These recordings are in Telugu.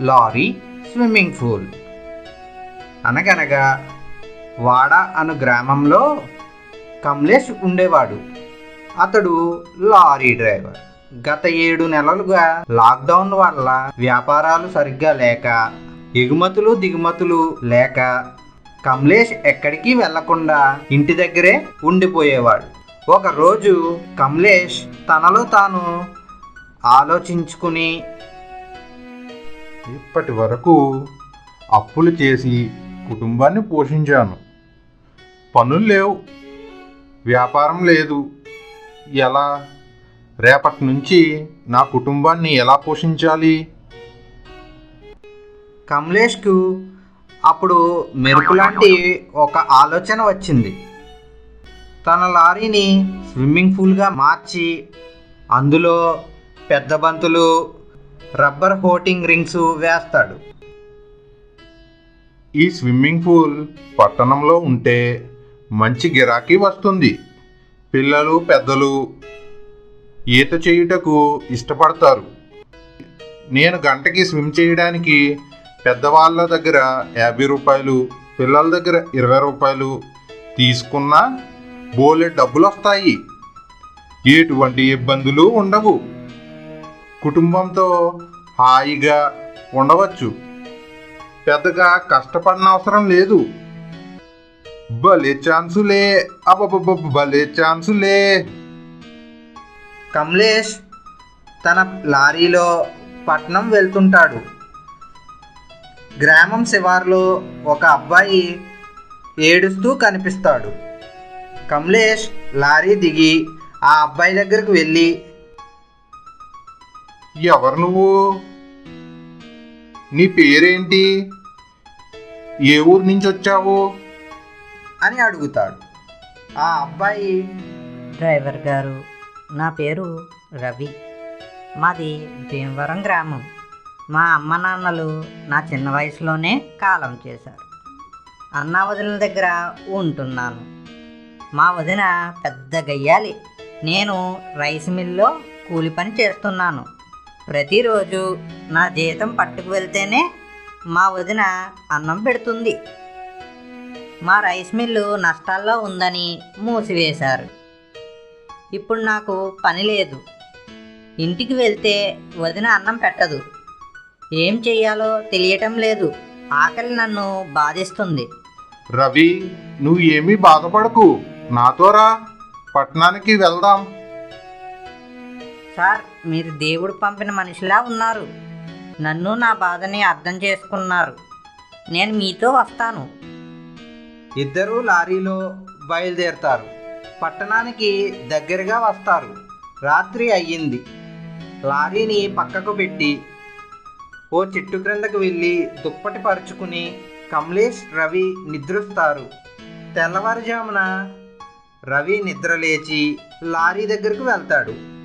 Lorry swimming pool. అనగనగా వాడ అను గ్రామంలో కమలేష్ ఉండేవాడు. అతడు లారీ డ్రైవర్. గత ఏడు నెలలుగా లాక్డౌన్ వల్ల వ్యాపారాలు సరిగ్గా లేక ఎగుమతులు దిగుమతులు లేక కమలేష్ ఎక్కడికి వెళ్ళకుండా ఇంటి దగ్గరే ఉండిపోయేవాడు. ఒకరోజు కమలేష్ తనలో తాను ఆలోచించుకుని ఇప్పటి వరకు అప్పులు చేసి కుటుంబాన్ని పోషించాను. పనులు లేవు. వ్యాపారం లేదు. ఎలా? రేపటి నుంచి నా కుటుంబాన్ని ఎలా పోషించాలి? కమలేష్కు అప్పుడు మెరుపు లాంటి ఒక ఆలోచన వచ్చింది. తన లారీని స్విమ్మింగ్ పూల్గా మార్చి అందులో పెద్ద బంతులు రబ్బర్ హోటింగ్ రింగ్స్ వేస్తాడు. ఈ స్విమ్మింగ్ పూల్ పట్టణంలో ఉంటే మంచి గిరాకీ వస్తుంది. పిల్లలు పెద్దలు ఈత చేయుటకు ఇష్టపడతారు. నేను గంటకి స్విమ్ చేయడానికి పెద్దవాళ్ళ దగ్గర యాభై రూపాయలు పిల్లల దగ్గర ఇరవై రూపాయలు తీసుకున్నా బోలే డబ్బులు వస్తాయి. ఎటువంటి ఇబ్బందులు ఉండవు. కుటుంబంతో హాయిగా ఉండవచ్చు. పెద్దగా కష్టపడిన అవసరం లేదు. భలే ఛాన్సులే. అబ్బబ్బబ్బ భలే ఛాన్సులే. కమలేష్ తన లారీలో పట్నం వెళ్తుంటాడు. గ్రామం శివార్లో ఒక అబ్బాయి ఏడుస్తూ కనిపిస్తాడు. కమలేష్ లారీ దిగి ఆ అబ్బాయి దగ్గరికి వెళ్ళి ఎవరు నువ్వు? నీ పేరేంటి? ఏ ఊరు నుంచి వచ్చావు? అని అడుగుతాడు. ఆ అబ్బాయి డ్రైవర్ గారు నా పేరు రవి. మాది భీమవరం గ్రామం. మా అమ్మ నాన్నలు నా చిన్న వయసులోనే కాలం చేశారు. అన్న వదిన దగ్గర ఉంటున్నాను. మా వదిన పెద్ద గయ్యాలి. నేను రైస్ మిల్లో కూలి పని చేస్తున్నాను. ప్రతిరోజు నా జీతం పట్టుకు వెళ్తేనే మా వదిన అన్నం పెడుతుంది. మా రైస్ మిల్లు నష్టాల్లో ఉందని మూసివేశారు. ఇప్పుడు నాకు పని లేదు. ఇంటికి వెళ్తే వదిన అన్నం పెట్టదు. ఏం చెయ్యాలో తెలియటం లేదు. ఆకలి నన్ను బాధిస్తుంది. రవి నువ్వు ఏమీ బాధపడకు. నాతో రా. పట్టణానికి వెళ్దాం. సార్ మీరు దేవుడు పంపిన మనిషిలా ఉన్నారు. నన్ను నా బాధని అర్థం చేసుకున్నారు. నేను మీతో వస్తాను. ఇద్దరూ లారీలో బయలుదేరుతారు. పట్టణానికి దగ్గరగా వస్తారు. రాత్రి అయ్యింది. లారీని పక్కకు పెట్టి ఓ చెట్టు క్రిందకు వెళ్ళి దుప్పటి పరుచుకుని కమలేష్ రవి నిద్రిస్తారు. తెల్లవారుజామున రవి నిద్రలేచి లారీ దగ్గరకు వెళ్తాడు.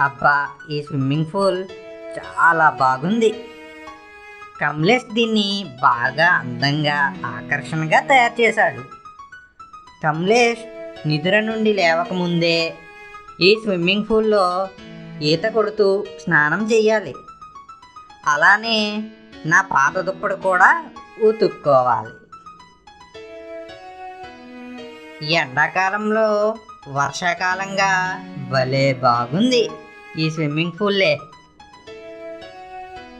అబ్బా ఈ స్విమ్మింగ్ పూల్ చాలా బాగుంది. కమలేష్ దీన్ని బాగా అందంగా ఆకర్షణగా తయారు చేశాడు. కమలేష్ నిద్ర నుండి లేవకముందే ఈ స్విమ్మింగ్ పూల్లో ఈత కొడుతూ స్నానం చేయాలి అలానే నా పాత దుప్పడు కూడా ఉతుక్కోవాలి. ఈ ఎండాకాలంలో వర్షాకాలంగా భలే బాగుంది. ఈ స్విమ్మింగ్ పూల్లే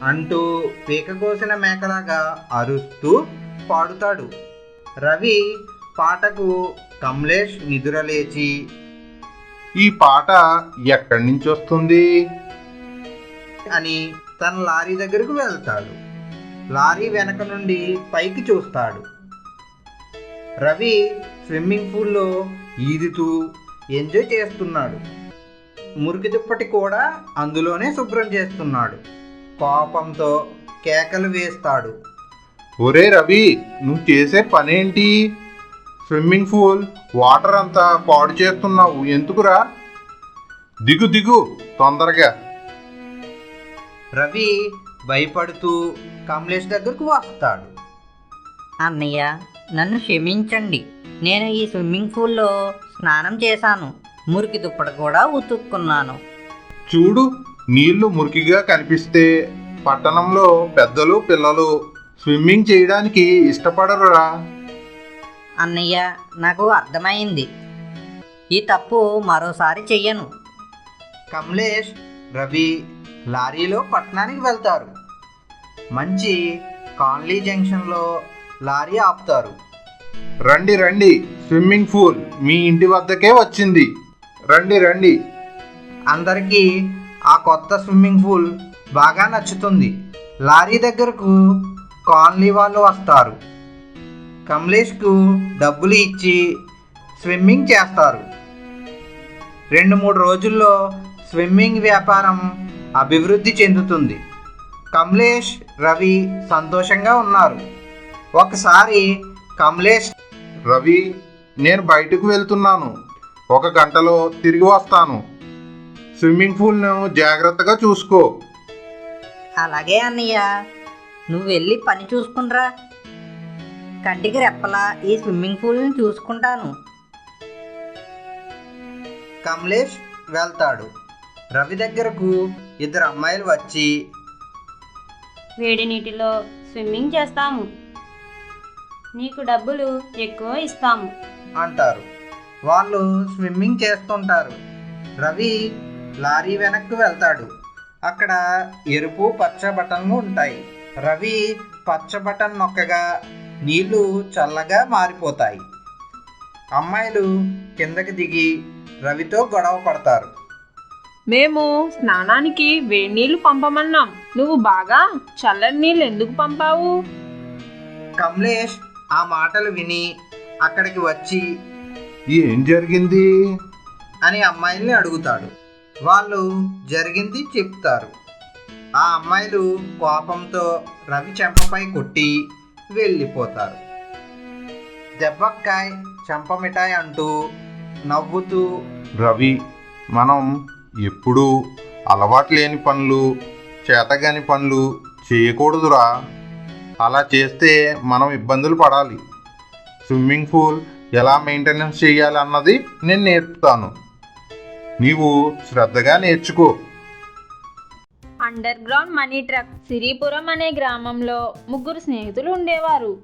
అంటూ పీక కోసిన మేకలాగా అరుస్తూ పాడుతాడు. రవి పాటకు కమలేష్ నిదురలేచి ఈ పాట ఎక్కడి నుంచి వస్తుంది? అని తన లారీ దగ్గరకు వెళ్తాడు. లారీ వెనక నుండి పైకి చూస్తాడు. రవి స్విమ్మింగ్ పూల్లో ఈదుతూ ఎంజాయ్ చేస్తున్నాడు. మురికి దుప్పటి కూడా అందులోనే శుభ్రం చేస్తున్నాడు. కోపంతో కేకలు వేస్తాడు. ఒరే రవి నువ్వు చేసే పనేంటి? స్విమ్మింగ్ పూల్ వాటర్ అంతా పాడు చేస్తున్నావు. ఎందుకురా? దిగు దిగు తొందరగా. రవి భయపడుతూ కమలేష్ దగ్గరకు వస్తాడు. అన్నయ్య నన్ను క్షమించండి. నేను ఈ స్విమ్మింగ్ పూల్లో స్నానం చేశాను. మురికి దుప్పటి కూడా ఉతుక్కున్నాను. చూడు నీళ్ళు మురికిగా కనిపిస్తే పట్టణంలో పెద్దలు పిల్లలు స్విమ్మింగ్ చేయడానికి ఇష్టపడరురా. అన్నయ్య నాకు అర్థమైంది. ఈ తప్పు మరోసారి చెయ్యను. కమలేష్ రవి లారీలో పట్టణానికి వెళ్తారు. మంచి కాన్లీ జంక్షన్లో లారీ ఆపుతారు. రండి రండి. స్విమ్మింగ్ పూల్ మీ ఇంటి వద్దకే వచ్చింది. రండి రండి. అందరికీ ఆ కొత్త స్విమ్మింగ్ పూల్ బాగా నచ్చుతుంది. లారీ దగ్గరకు కాలనీ వాళ్ళు వస్తారు. కమలేష్కు డబ్బులు ఇచ్చి స్విమ్మింగ్ చేస్తారు. రెండు మూడు రోజుల్లో స్విమ్మింగ్ వ్యాపారం అభివృద్ధి చెందుతుంది. కమలేష్ రవి సంతోషంగా ఉన్నారు. ఒకసారి కమలేష్ రవి నేను బయటకు వెళ్తున్నాను. ఒక గంటలో తిరిగి వస్తాను. స్విమ్మింగ్ పూల్ను జాగ్రత్తగా చూసుకో. అలాగే అన్నయ్య. నువ్వు వెళ్ళి పని చూసుకునిరా కంటికి రెప్పలా ఈ స్విమ్మింగ్ పూల్ని చూసుకుంటాను. కమలేష్ వెళ్తాడు. రవి దగ్గరకు ఇద్దరు అమ్మాయిలు వచ్చి వేడి నీటిలో స్విమ్మింగ్ చేస్తాము. నీకు డబ్బులు ఎక్కువ ఇస్తాము. అంటారు. వాళ్ళు స్విమ్మింగ్ చేస్తుంటారు. రవి లారీ వెనక్కి వెళ్తాడు. అక్కడ ఎరుపు పచ్చ బటన్లు ఉంటాయి. రవి పచ్చ బటన్ నొక్కగా నీళ్ళు చల్లగా మారిపోతాయి. అమ్మాయిలు కిందకి దిగి రవితో గొడవ పడతారు. మేము స్నానానికి వేడి నీళ్ళు పంపమన్నాం. నువ్వు బాగా చల్లని నీళ్ళు ఎందుకు పంపావు? కమలేష్ ఆ మాటలు విని అక్కడికి వచ్చి ఏం జరిగింది? అని అమ్మాయిల్ని అడుగుతాడు. వాళ్ళు జరిగింది చెప్తారు. ఆ అమ్మాయిలు కోపంతో రవి చెంపపై కొట్టి వెళ్ళిపోతారు. దెబ్బక్కాయ్ చెంప మిఠాయి అంటూ నవ్వుతూ రవి మనం ఎప్పుడూ అలవాటు లేని పనులు చేతగాని పనులు చేయకూడదురా. అలా చేస్తే మనం ఇబ్బందులు పడాలి. స్విమ్మింగ్ పూల్ ఎలా మెయింటెనెన్స్ చేయాలన్నది నేను నేర్పుతాను. నీవు శ్రద్ధగా నేర్చుకో. Under ground money truck Siripuram అనే గ్రామంలో ముగ్గురు స్నేహితులు ఉండేవారు.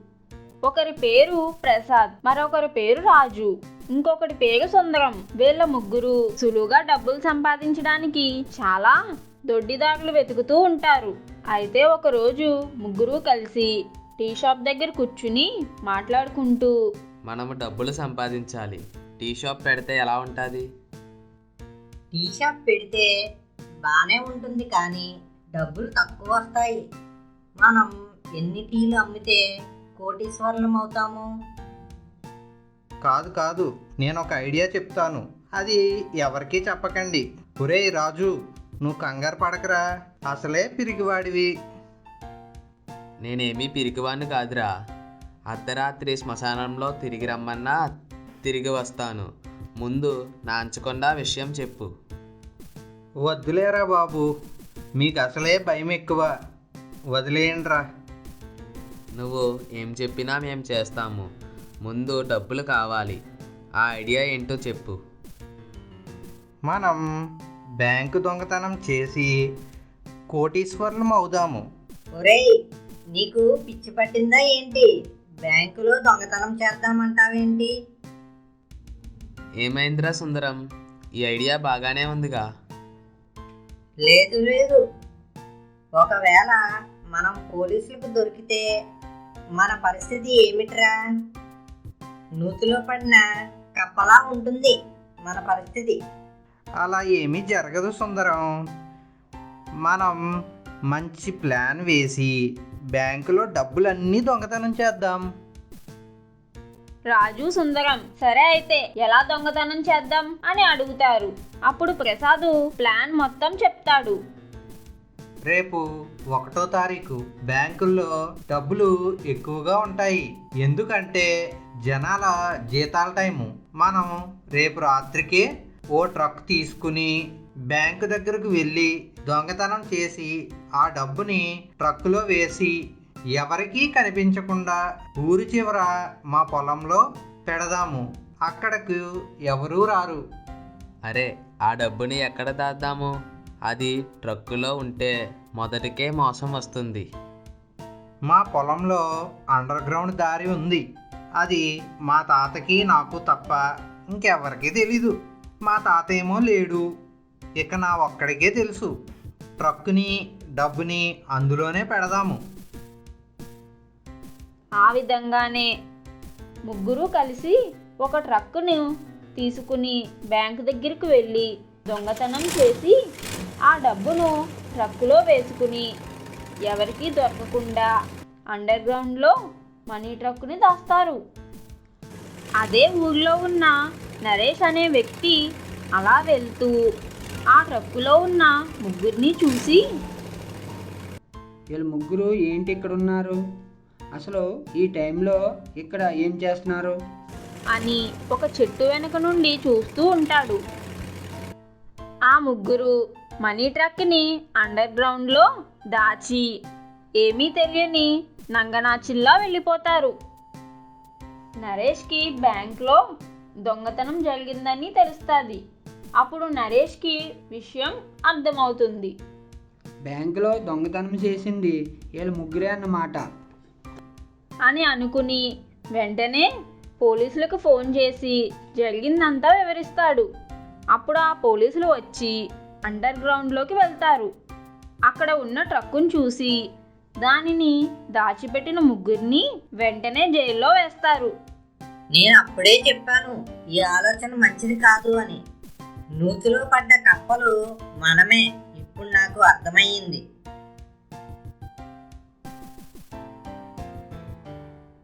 ఒకరి పేరు ప్రసాద్ మరొకరి పేరు రాజు. ఇంకొకటి పేరు సుందరం. వీళ్ళ ముగ్గురు సులువుగా డబ్బులు సంపాదించడానికి చాలా దొడ్డిదారులు వెతుకుతూ ఉంటారు. అయితే ఒకరోజు ముగ్గురు కలిసి టీ షాప్ దగ్గర కూర్చుని మాట్లాడుకుంటూ మనము డబ్బులు సంపాదించాలి. టీ షాప్ పెడితే ఎలా ఉంటుంది? టీ షాప్ పెడితే బాగానే ఉంటుంది కానీ డబ్బులు తక్కువ వస్తాయి. మనం ఎన్ని టీలు అమ్మితే కోటీశ్వరులం అవుతాము? కాదు కాదు. నేను ఒక ఐడియా చెప్తాను. అది ఎవరికీ చెప్పకండి. ఒరేయ్ రాజు నువ్వు కంగారు పడకరా. అసలే పిరిగివాడివి నేనేమీ పిరికివాణ్ణి కాదురా. అర్ధరాత్రి శ్మశానంలో తిరిగి రమ్మన్నా తిరిగి వస్తాను. ముందు నాంచకుండా విషయం చెప్పు. వద్దులేరా బాబు మీకు అసలే భయం ఎక్కువ వదిలేయండిరా. నువ్వు ఏం చెప్పినా మేము చేస్తాము. ముందు డబ్బులు కావాలి. ఆ ఐడియా ఏంటో చెప్పు. మనం బ్యాంకు దొంగతనం చేసి కోటీశ్వరులం అవుదాము. ఒరేయ్ నీకు పిచ్చి పట్టిందా ఏంటి? బ్యాంకులో దొంగతనం చేద్దామంటావేంటి? ఏమైందిరా సుందరం? ఈ ఐడియా బాగానే ఉందిగా. లేదు లేదు. ఒకవేళ మనం పోలీసులకు దొరికితే మన పరిస్థితి ఏమిట్రా? నూతిలో పడిన కప్పలా ఉంటుంది మన పరిస్థితి. అలా ఏమీ జరగదు సుందరం. మనం మంచి ప్లాన్ వేసి బ్యాంకులో డబ్బులన్నీ దొంగతనం చేద్దాం. రాజు సుందరం సరే అయితే ఎలా దొంగతనం చేద్దాం? అని అడుగుతారు. అప్పుడు ప్రసాదు ప్లాన్ మొత్తం చెప్తాడు. రేపు ఒకటో తారీఖు బ్యాంకుల్లో డబ్బులు ఎక్కువగా ఉంటాయి. ఎందుకంటే జనాల జీతాల టైము. మనం రేపు రాత్రికే ఓ ట్రక్ తీసుకుని బ్యాంకు దగ్గరకు వెళ్ళి దొంగతనం చేసి ఆ డబ్బుని ట్రక్కులో వేసి ఎవరికీ కనిపించకుండా ఊరి చివర మా పొలంలో పెడదాము. అక్కడకు ఎవరూ రారు. అరే ఆ డబ్బుని ఎక్కడ దాద్దాము? అది ట్రక్కులో ఉంటే మొదటికే మోసం వస్తుంది. మా పొలంలో అండర్ గ్రౌండ్ దారి ఉంది. అది మా తాతకి నాకు తప్ప ఇంకెవరికీ తెలీదు. మా తాత ఏమో లేడు. ఇక నా ఒక్కడికే తెలుసు. ట్రక్కుని డబ్బుని అందులోనే పెడదాము. ఆ విధంగానే ముగ్గురు కలిసి ఒక ట్రక్కును తీసుకుని బ్యాంకు దగ్గరికి వెళ్ళి దొంగతనం చేసి ఆ డబ్బును ట్రక్కులో వేసుకుని ఎవరికీ దొరకకుండా అండర్ గ్రౌండ్లో మనీ ట్రక్కుని దాస్తారు. అదే ఊర్లో ఉన్న నరేష్ అనే వ్యక్తి అలా వెళ్తూ ఆ ట్రక్కులో ఉన్న ముగ్గురిని చూసి. వీళ్ళు ముగ్గురు ఏంటి ఇక్కడ ఉన్నారు? అసలు ఈ టైంలో ఇక్కడ ఏం చేస్తున్నారు? అని ఒక చెట్టు వెనుక నుండి చూస్తూ ఉంటాడు. ఆ ముగ్గురు మనీ ట్రక్ని అండర్ గ్రౌండ్లో దాచి ఏమీ తెలియని నంగనాచిల్లా వెళ్ళిపోతారు. నరేష్కి బ్యాంక్లో దొంగతనం జరిగిందని తెలుస్తుంది. అప్పుడు నరేష్కి విషయం అర్థమవుతుంది. బ్యాంకులో దొంగతనం చేసింది వీళ్ళు ముగ్గురే అన్నమాట. అని అనుకుని వెంటనే పోలీసులకు ఫోన్ చేసి జరిగిందంతా వివరిస్తాడు. అప్పుడు ఆ పోలీసులు వచ్చి అండర్ గ్రౌండ్లోకి వెళ్తారు. అక్కడ ఉన్న ట్రక్కును చూసి దానిని దాచిపెట్టిన ముగ్గురిని వెంటనే జైల్లో వేస్తారు. నేను అప్పుడే చెప్పాను ఈ ఆలోచన మంచిది కాదు అని. నూతిలో పడ్డ కప్పలు మనమే. ఇప్పుడు నాకు అర్థమయ్యింది.